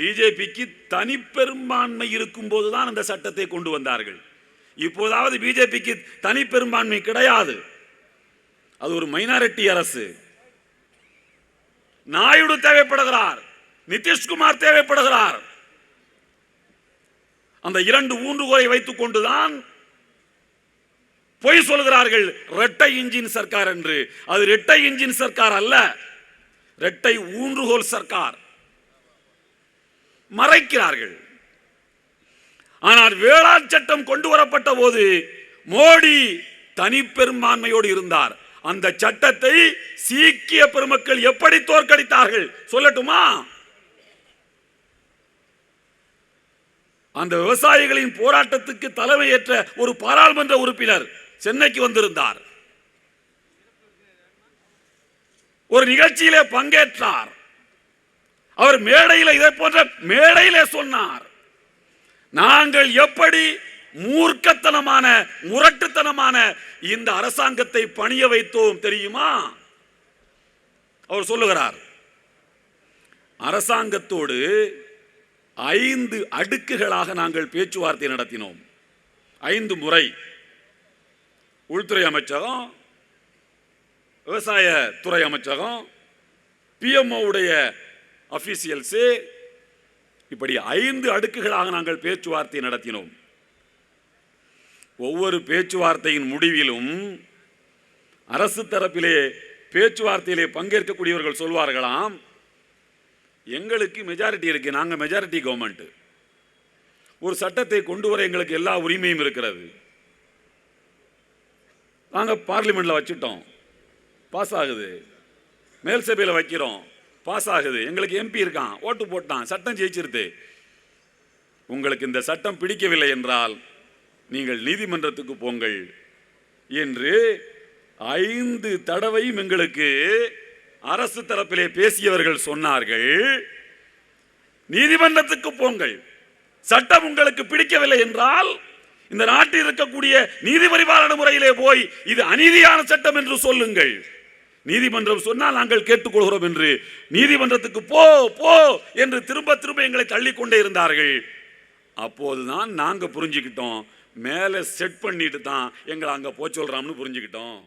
பிஜேபிக்கு தனிப்பெரும்பான்மை இருக்கும் போதுதான் அந்த சட்டத்தை கொண்டு வந்தார்கள். இப்போதாவது பிஜேபிக்கு தனிப்பெரும்பான்மை கிடையாது. அது ஒரு மைனாரிட்டி அரசு. நாயுடு தேவைப்படுகிறார் நிதிஷ்குமார் தேவைப்படுகிறார். அந்த இரண்டு ஊன்றுகோலை வைத்துக் கொண்டுதான் பொய் சொல்கிறார்கள் இரட்டை இன்ஜின் சர்க்கார் என்று. அது இரட்டை இன்ஜின் சர்க்கார் அல்ல இரட்டை ஊன்றுகோல் சர்க்கார். மறைக்கிறார்கள். ஆனால் வேளாண் சட்டம் கொண்டு வரப்பட்ட போது மோடி தனிப்பெரும்பான்மையோடு இருந்தார். அந்த சட்டத்தை சீக்கிய பெருமக்கள் எப்படி தோற்கடித்தார்கள் சொல்லட்டுமா? அந்த விவசாயிகளின் போராட்டத்துக்கு தலைமையேற்ற ஒரு பாராளுமன்ற உறுப்பினர் சென்னைக்கு வந்திருந்தார். ஒரு நிகழ்ச்சியிலே பங்கேற்றார். அவர் மேடையில் இதை போன்ற மேடையிலே சொன்னார். நாங்கள் எப்படி மூர்க்கத்தனமான முரட்டுத்தனமான இந்த அரசாங்கத்தை பணிய வைத்தோம் தெரியுமா? அவர் சொல்லுகிறார். அரசாங்கத்தோடு ஐந்து அடுக்குகளாக நாங்கள் பேச்சுவார்த்தை நடத்தினோம். ஐந்து முறை. உள்துறை அமைச்சகம் விவசாய துறை அமைச்சகம் பிஎம்ஓவுடைய அபிஷியல்ஸு இப்படி ஐந்து அடுக்குகளாக நாங்கள் பேச்சுவார்த்தை நடத்தினோம். ஒவ்வொரு பேச்சுவார்த்தையின் முடிவிலும் அரசு தரப்பிலே பேச்சுவார்த்தையிலே பங்கேற்கக்கூடியவர்கள் சொல்வார்களாம் எங்களுக்கு மெஜாரிட்டி இருக்குது நாங்கள் மெஜாரிட்டி கவர்மெண்ட் ஒரு சட்டத்தை கொண்டு வர எங்களுக்கு எல்லா உரிமையும் இருக்கிறது. நாங்கள் பார்லிமெண்ட்டில் வச்சுட்டோம். பாஸ் ஆகுது. மேல் சபையில் வைக்கிறோம். பாஸ் ஆகுது. எங்களுக்கு எம்பி இருக்கான். ஓட்டு போட்டான். சட்டம் ஜெயிச்சிருது. உங்களுக்கு இந்த சட்டம் பிடிக்கவில்லை என்றால் நீங்கள் நீதிமன்றத்துக்கு போங்கள் என்று ஐந்து தடவையும் எங்களுக்கு அரசு தரப்பிலே பேசியவர்கள் சொன்னார்கள். நீதிமன்றத்துக்கு போங்கள். சட்டம் உங்களுக்கு பிடிக்கவில்லை என்றால் இந்த நாட்டில் இருக்கக்கூடிய நீதிபரிபாலன முறையிலே போய் இது அநீதியான சட்டம் என்று சொல்லுங்கள். நீதிமன்றம் சொன்னால் நாங்கள் கேட்டுக்கொள்கிறோம் என்று. நீதிமன்றத்துக்கு போ போ என்று திரும்ப திரும்ப எங்களை தள்ளிக்கொண்டே இருந்தார்கள். அப்போதுதான் நாங்கள் புரிஞ்சுக்கிட்டோம். மேலே செட் பண்ணிட்டு தான் எங்களை அங்கே போய் சொல்கிறோம்னு புரிஞ்சுக்கிட்டோம்.